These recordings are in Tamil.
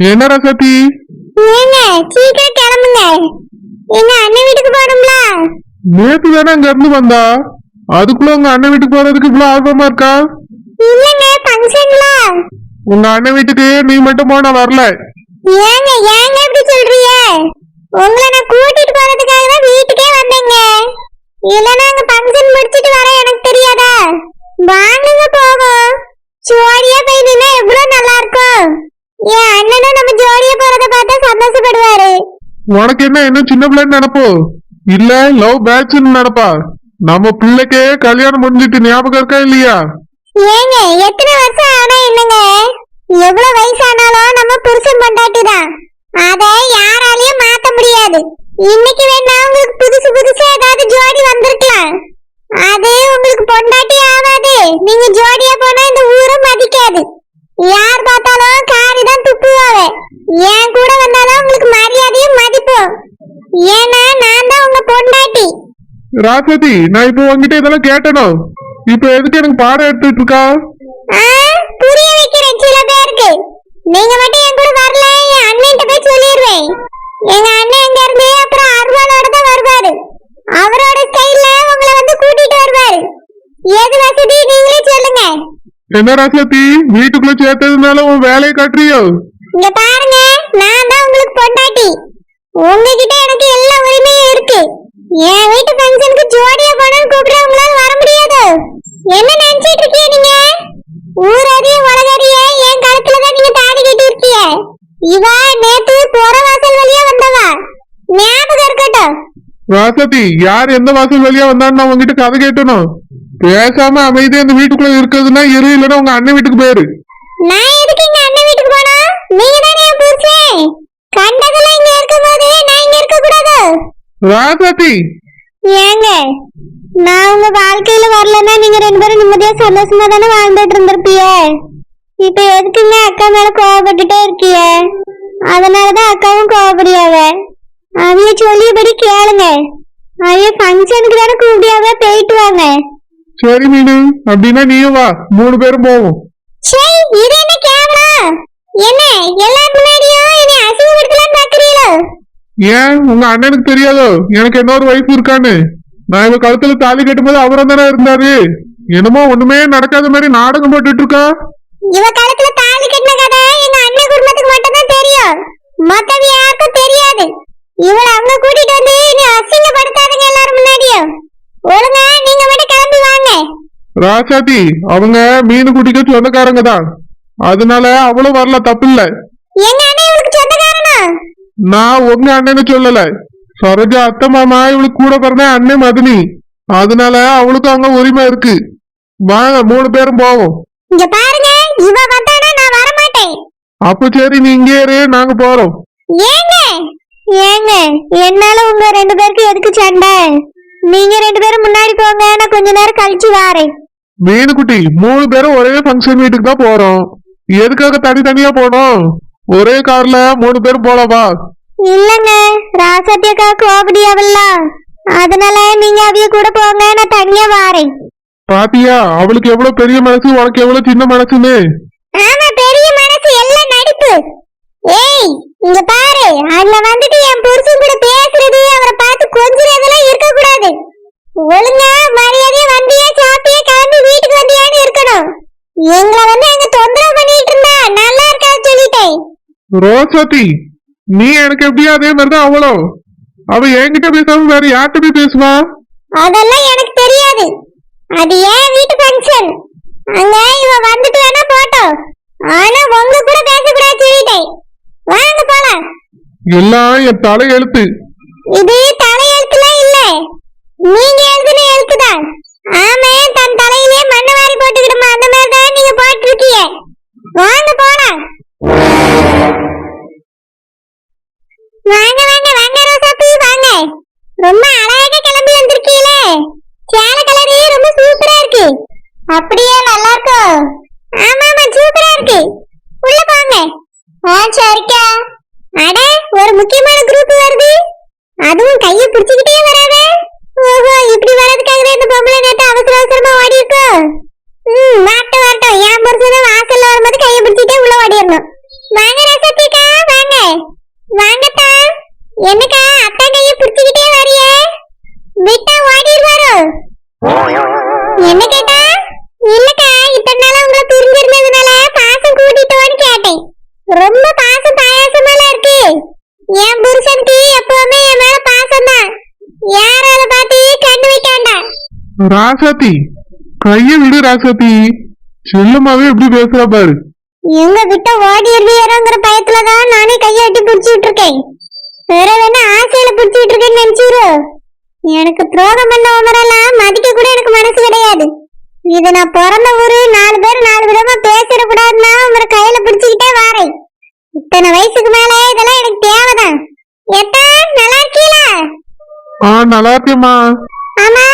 என்ன ரசத்தி ஏங்க சீக்கிரம் கிளம்புங்க. எங்க அண்ணன் வீட்டுக்கு போகணும்ல. நேத்து தானே அங்க இருந்து வந்தா? அதுக்குள்ள உங்க அண்ணன் வீட்டுக்கு போறதுக்கு இவ்வளவு ஆர்வமா இருக்கா? இல்லங்க ஃபங்க்ஷன்ல உங்க அண்ணன் வீட்டுக்கு நீ மட்டும் போனா வரல. ஏங்க ஏங்க இப்படி சொல்றீங்க? உங்களை நான் கூட்டிட்டு போறதுக்காக தான் வீட்டுக்கே வந்தேங்க. இல்லனா அங்க ஃபங்க்ஷன் முடிச்சிட்டு வர எனக்கு தெரியாதா? வாங்குங்க போவோம் ஜோடியா போய் நின்னா எவ்வளவு நல்லா இருக்கும். போறத பார்த்தா சந்தோஷப்படுவாரு. உனக்கு என்ன சின்ன பிள்ளைன்னு நினைப்போ? இல்ல லவ் பேட்ச்னு நினைப்பா? நம்ம பிள்ளைக்கே கல்யாணம் முடிஞ்சிட்டு ஞாபகம் இருக்கா இல்லையா? ஏங்க எத்தனை வருஷம் ஆனா என்னங்க? எவ்வளவு வயசானாலும் நம்ம புருஷன் பொண்டாட்டி தான். அத யாராலையும் மாத்த முடியாது. இன்னைக்கு வேணா உங்களுக்கு புதுசு புதுசா ஏதாவது ஜோடி வந்திருக்கலாம் அது உங்களுக்கு பொண்டாட்டி ஆகாது நீங்க ஜோடியா போனா இந்த ஊரும் மதிக்காது யார் பார்த்தாலும் காரி தான் துப்புவாவே என் கூட வந்தாதான் உங்களுக்கு மரியாதையும் மதிப்பும் ஏன்னா நான் தான் உங்க பொண்டாட்டி ராசதி நான் இப்போ உங்ககிட்ட இதெல்லாம் கேட்டனும் இப்போ எதுக்கு எனக்கு பாடம் எடுத்துட்டு இருக்கா புரிய வைக்கிறேன் சில பேருக்கு. நீங்க மட்டும் என் கூட வரல என் அண்ணன்ட்ட போய் சொல்லிடுவேன். எங்க அண்ணன் எங்க இருந்து அப்புறம் அருவாளோட தான் வருவாரு. அவரோட ஸ்டைல்ல உங்களை வந்து கூட்டிட்டு வருவாரு. எது வசதி நீங்களே சொல்லுங்க. என்ன ராசதி வீட்டுக்குள்ள சேர்த்ததுனால உன் வேலையை காட்டுறியோ? இங்க பாருங்க நான் தான் உங்களுக்கு பொண்டாட்டி. உங்ககிட்ட எனக்கு எல்லா உரிமையும் இருக்கு. என் வீட்டு ஃபங்க்ஷனுக்கு ஜோடியா போனோம்னு கூப்பிட உங்களால வர முடியாது என்ன நினைச்சிட்டு இருக்கீங்க நீங்க ஊரறிய உலகறிய என் கழுத்துல தான் நீங்க தாடி கட்டி இருக்கீங்க இவ நேத்து புற வாசல் வழியா வந்தவா ஞாபகம் இருக்கட்டும் ராசதி யார் எந்த வாசல் வழியா வந்தான்னு உங்ககிட்ட கதை கேட்டணும். பேசாம அமைதியா இந்த வீட்டுக்குள்ள இருக்கிறதுனா இரு இல்லைன்னா உங்க அண்ணன் வீட்டுக்கு போயிரு. நான் எதுக்கு அண்ணன் வீட்டுக்கு போனோம் நீங்க தானே என் புருஷன் கண்டதெல்லாம் இங்க இருக்கும்போது நான் இங்க இருக்க கூடாது. ஏங்க நான் உங்க வாழ்க்கையில வரலன்னா நீங்க ரெண்டு பேரும் நிம்மதியா சந்தோஷமா தானே வாழ்ந்துட்டு இருந்திருப்பீங்க? இப்ப எதுக்குங்க அக்கா மேல கோவப்பட்டுட்டே இருக்கீங்க அதனாலதான் அக்காவும் கோவப்படியாவ அவைய சொல்லியபடி கேளுங்க. அவைய ஃபங்க்ஷனுக்கு தானே கூப்பிடியாவ? போயிட்டு வாங்க. சரி மீனு அப்படின்னா நீயும் வா. மூணு பேரும் போவோம். சரி இது என்ன கேவலம் என்ன எல்லாரும் முன்னாடியும் என்னை அசிங்கப்படுத்தலாம் பாக்குறீங்களோ? ஏன்? உங்க அண்ணனுக்கு தெரியாதோ? எனக்கு இன்னொரு வைஃப் இருக்கான்னு. நான் இவ கழுத்துல தாலி கட்டும்போது அவரும் தானே இருந்தாரு. என்னமோ ஒண்ணுமே நடக்காத மாதிரி நாடகம் போட்டுட்டு இருக்கா? இவ கழுத்துல தாலி கட்டின கதை எங்க அண்ணன் குடும்பத்துக்கு மட்டும் தான் தெரியும். மத்தவங்க யாருக்கும் தெரியாது. இவள அவங்க கூட்டிட்டு வந்து நீ அசிங்கப்படுத்தாதுங்க எல்லாரும் முன்னாடியும். ஒழுங்கா நீங்க மட்டும் கிளம்பி வாங்க. ராசாத்தி அவங்க மீன் குட்டிக்கு சொந்தக்காரங்க தான். அதனால அவளும் வரல தப்பு இல்ல எங்க அண்ணன் இவளுக்கு சொந்தக்காரனா? நான் உங்க அண்ணன்னு சொல்லல. சரோஜா அத்தை மாமா இவளுக்கு கூட பிறந்த அண்ணன் மதினி. அதனால அவளுக்கும் அங்க உரிமை இருக்கு. வாங்க மூணு பேரும் போவோம். இங்க பாருங்க இவ வந்தானா நான் வர மாட்டேன் அப்ப சரி நீ இங்கே இரு நாங்க போறோம். ஏங்க? ஏங்க என்னால உங்க ரெண்டு பேருக்கு எதுக்கு சண்டை? நீங்க ரெண்டு பேரும் முன்னாடி போங்க நான் கொஞ்ச நேரம் கழிச்சு வாரேன். மீனுக்குட்டி மூணு பேரும் ஒரே ஃபங்க்ஷன் வீட்டுக்கு தான் போறோம். எதுக்காக தனித்தனியா போனோம்? ஒரே கார்ல மூணு பேரும் போலவா இல்லங்க ராசத்தியக்கா கோபடியாவல்ல அதனால நீங்க அவிய கூட போங்க நான் தனியா வாரேன். பாத்தியா அவளுக்கு எவ்வளவு பெரிய மனசு உனக்கு எவ்வளவு சின்ன மனசுன்னு? ஆமா பெரிய மனசு எல்லாம் நடிப்பு ஏய் இங்க பாரு அங்க வந்துட்டு என் புருஷன் கூட பேசுறது அவரை பார்த்து கொஞ்சுறதெல்லாம் இருக்க கூடாது ஒழுங்கா மரியாதையா வந்தியா சாப்பிட்டியா கிளம்பி வீட்டுக்கு வந்தியான்னு இருக்கணும். எங்களை வந்து அங்க தொந்தரவு பண்ணிட்டு இருந்தா நல்லா இருக்காது சொல்லிட்டேன். ரோசதி நீ எனக்கு எப்படியா அதே மாதிரிதான் அவளும். அவ என்கிட்ட பேசாம வேற யார்கிட்ட போய் பேசுவா? அதெல்லாம் எனக்கு தெரியாது. அது ஏன் வீட்டு ஃபங்க்ஷன் அங்க இவ வந்துட்டு வேணா போட்டோம். ஆனா உங்க கூட பேசக்கூடாது சொல்லிட்டேன். வாங்க போலாம். எல்லாம் என் தலை எழுத்து. இது தலையெழுத்துலாம் இல்ல. நீங்க எழுதுன எழுத்துதான். ஆமா தன் தலையிலே மண்ணை வாரி போட்டுக்கிடுமா அந்த மாதிரி தான் நீங்க போட்டிருக்கீங்க வாங்க போலாம் வாங்க வாங்க வாங்க ரோசாப்பி வாங்க ரொம்ப அழகா கிளம்பி வந்திருக்கீங்களே சேலை கலரு ரொம்ப சூப்பரா இருக்கு அப்படியே நல்லா இருக்கும் ஆமா ஆமா சூப்பரா இருக்கு உள்ள போங்க ஆ சரிக்கா அட ஒரு முக்கியமான குரூப் வருது அதுவும் கைய பிடிச்சுக்கிட்டே வராத ஓஹோ இப்படி வரதுக்காகவே இந்த பொம்பளை நேத்து அவசர அவசரமா ஓடி இருக்கோ ம் வரட்டும் வரட்டும் என் புருஷனும் வாசல்ல வரும்போது கைய பிடிச்சிட்டே உள்ள ஓடிடணும் வாங்க ரசத்திக்கா ராசாத்தி கைய விடு ராசாத்தி செல்லமாவே எப்படி பேசுறா பாரு. எங்க கிட்ட ஓடிடுவியரோங்கிற பயத்துலதான் நானே கையை எட்டி பிடிச்சிட்டு இருக்கேன் வேற வேணா ஆசையில பிடிச்சிட்டு இருக்கேன்னு நினைச்சிரு எனக்கு துரோகம் பண்ண உமரெல்லாம் மதிக்க கூட எனக்கு மனசு கிடையாது. இது நான் பிறந்த ஊரு நாலு பேர் நாலு விதமா பேசிடக்கூடாதுன்னா உமரை கையில பிடிச்சுக்கிட்டே வாரேன். இத்தனை வயசுக்கு மேல இதெல்லாம் எனக்கு தேவைதான். எத்தா நல்லா இருக்கீங்களா ஆ நல்லா இருக்கேம்மா ஆமா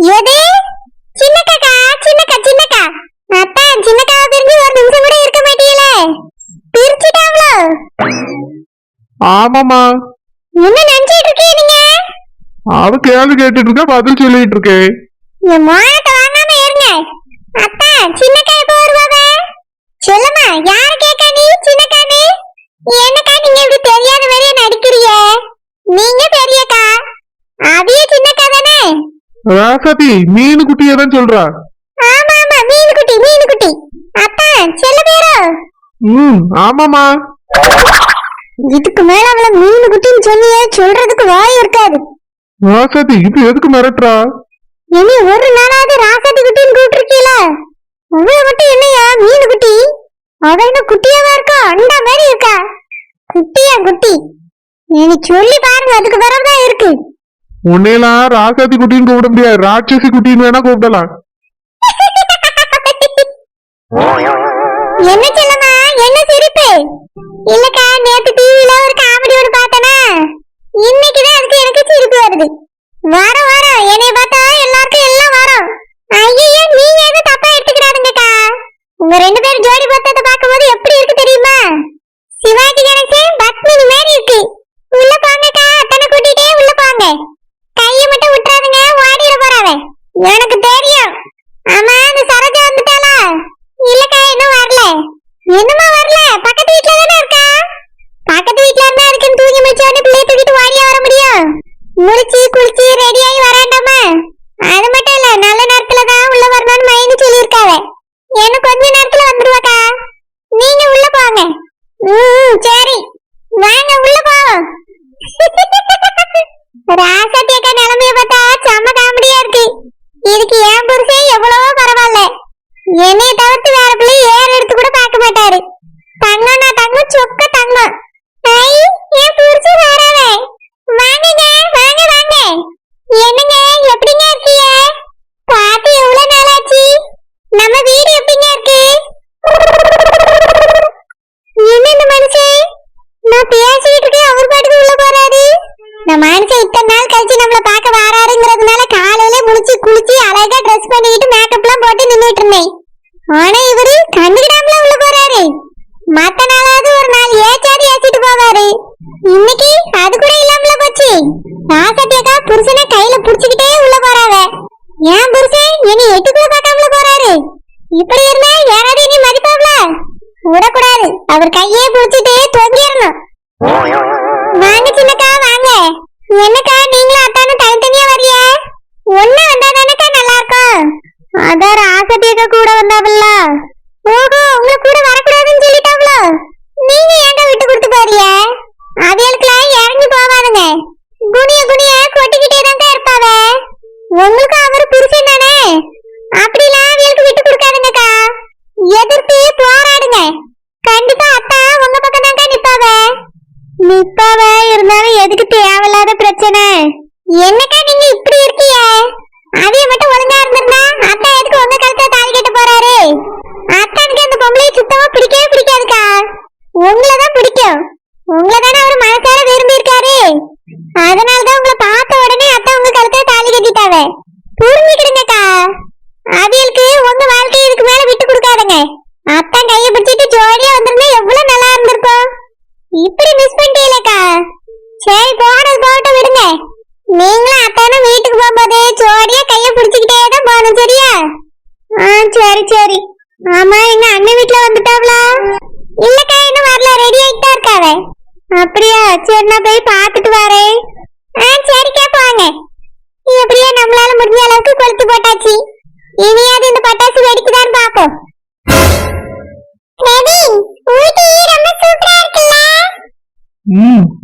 எது சின்னக்காக்கா சின்னக்கா சின்னக்கா. அத்தான் சின்னக்காவை பிரிஞ்சு ஒரு நிமிஷம் கூட இருக்க மாட்டீங்களே. பிரிச்சுட்டாங்களோ? ஆமாமா என்ன நினைச்சிட்டு இருக்கீங்க நீங்க? அவ கேள்வி கேட்டுட்டு இருக்கா பதில் சொல்லிட்டு இருக்கேன் என் மோனத்தை வாங்காம இருங்க அத்தா சின்னக்கா எப்போ வருவாங்க சொல்லுமா யார கேட்கா நீ சின்னக்கானு என்னக்கா நீங்க இப்படி தெரியாத மாதிரியே நடிக்கிறீங்க நீங்க பெரியக்கா அதையே சின்னக்கா தானே ராசாத்தி மீன் குட்டியை தான் சொல்றா ஆமா ஆமா மீன் குட்டி மீன் குட்டி. அப்பா செல்ல பேரோ ம் ஆமாமா இதுக்கு மேல அவள மீன் குட்டின்னு சொன்னியே சொல்றதுக்கு வாய் இருக்காது. ராசாத்தி இப்ப எதுக்கு மிரட்டுறா? இனி ஒரு நாளாவது ராசாத்தி குட்டின்னு கூப்பிட்டுருக்கீல. அவள மட்டும் என்னையா மீன் குட்டி? அவ என்ன குட்டியாவா இருக்கா? அண்டா மாதிரி இருக்கா? குட்டியா குட்டி. நீ சொல்லி பாருங்க அதுக்கு பிறகுதான் இருக்கு. உன்னையெல்லாம் ராசாத்தி குட்டின்னு கூப்பிட முடியாது. ராட்சசி குட்டின்னு வேணா கூப்பிடலாம். என்ன செல்லமா என்ன சிரிப்பு? இல்லக்கா நேத்து டிவில ஒரு காமெடி ஒன்று பார்த்தனா? இன்னைக்குதான் அதுக்கு எனக்கு சிரிப்பு வருது. வர வர என்னைய பார்த்தா எல்லாருக்கும் எல்லாம் வரும். ஐயோ நீங்க எதுவும் தப்பா எடுத்துக்கிறாருங்கக்கா உங்க ரெண்டு பேரும் ஜோடி பார்த்ததை பார்க்கும்போது எப்படி இருக்கு தெரியுமா சிவாஜி கணேசன் பத்மினி மாதிரி இருக்கு உள்ள போங்கக்கா அத்தனை கூட்டிட்டே உள்ள போங்க கையை மட்டும் விட்டுறாதுங்க ஓடிட போறாவ எனக்கு தெரியும் ஆமா அந்த சரோஜா வந்துட்டாளா இல்லக்கா இன்னும் வரல என்னமா வரல பக்கத்து வீட்ல தானே இருக்கா பக்கத்து வீட்ல இருந்தா இருக்குன்னு தூங்கி முடிச்ச உடனே பிள்ளைய தூக்கிட்டு ஓடியா வர முடியும் முடிச்சு குளிச்சு ரெடி ஆகி வராண்டாமா? அது மட்டும் இல்ல நல்ல நேரத்துல தான் உள்ள வரணும்னு மைனி சொல்லியிருக்காவ. எனக்கு கொஞ்ச நேரத்துல வந்துருவாக்கா? நீங்க உள்ள போங்க. ம் சரி. வாங்க உள்ள போவோம். ராசாத்தி அக்கா நிலைமைய பார்த்தா செம்ம காமெடியா இருக்கு. இதுக்கு ஏன் புருஷன் எவ்வளவோ பரவாயில்ல. என்னைய தவிர்த்து வேற பிள்ளை ஏர் எடுத்து கூட பார்க்க மாட்டாரு தங்கம் நான் தங்கம் சொக்க தங்கம் ஐ என் புருஷன் வராவே வாங்குங்க வாங்க வாங்க என்னங்க எப்படிங்க இருக்கீங்க பார்த்து எவ்வளவு நாள் ஆச்சு நம்ம வீடு எப்படிங்க இருக்கு என்ன இந்த மனுஷன் நான் பேசிட்டு இருக்கேன் அவர் பாட்டுக்கு உள்ள போறாரு மனுஷன் இத்தனை நாள் கழிச்சு நம்மள பார்க்க வராருங்கிறதுனால காலையில முடிச்சு குளிச்சு அழகா ட்ரெஸ் பண்ணிக்கிட்டு எல்லாம் போட்டு நின்னுட்டு இருந்தேன். ஆனா இவரு கண்டுக்கிடாமல உள்ள போறாரு. மத்த நாளாவது ஒரு நாள் ஏச்சாடி ஏசிட்டு போவாரு. இன்னைக்கு அது கூட இல்லாமல போச்சு. ராசட்டியக்கா புருஷனை கையில புடிச்சுக்கிட்டே உள்ள போறாவ ஏன் புருஷன் இனி எட்டுக்குள்ள பார்க்காமல போறாரு? இப்படி இருந்தா யாராவது இனி மதிப்பாப்ல? விடக்கூடாது. அவர் கையே புடிச்சிட்டு தொங்கிடணும். வாங்க சின்னக்கா என்னக்கா நீங்களும் அத்தானும் தனித்தனியா வரிய ஒண்ணு வந்தா தானக்கா நல்லா இருக்கும் அதான் ராசத்தியக்கா கூட வந்தாவில்ல ஓஹோ உங்களை கூட வரக்கூடாதுன்னு சொல்லிட்டாவளோ நீங்க ஏங்க விட்டு கொடுத்து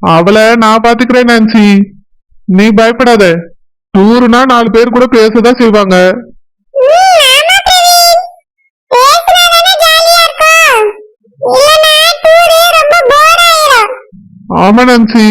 அவளை நான் பாத்துக்கிறேன் நான்சி. நீ பயப்படாத. டூர்னா நாலு பேர் கூட பேசதான் செய்வாங்க. ஆமா ஆமா நான்சி.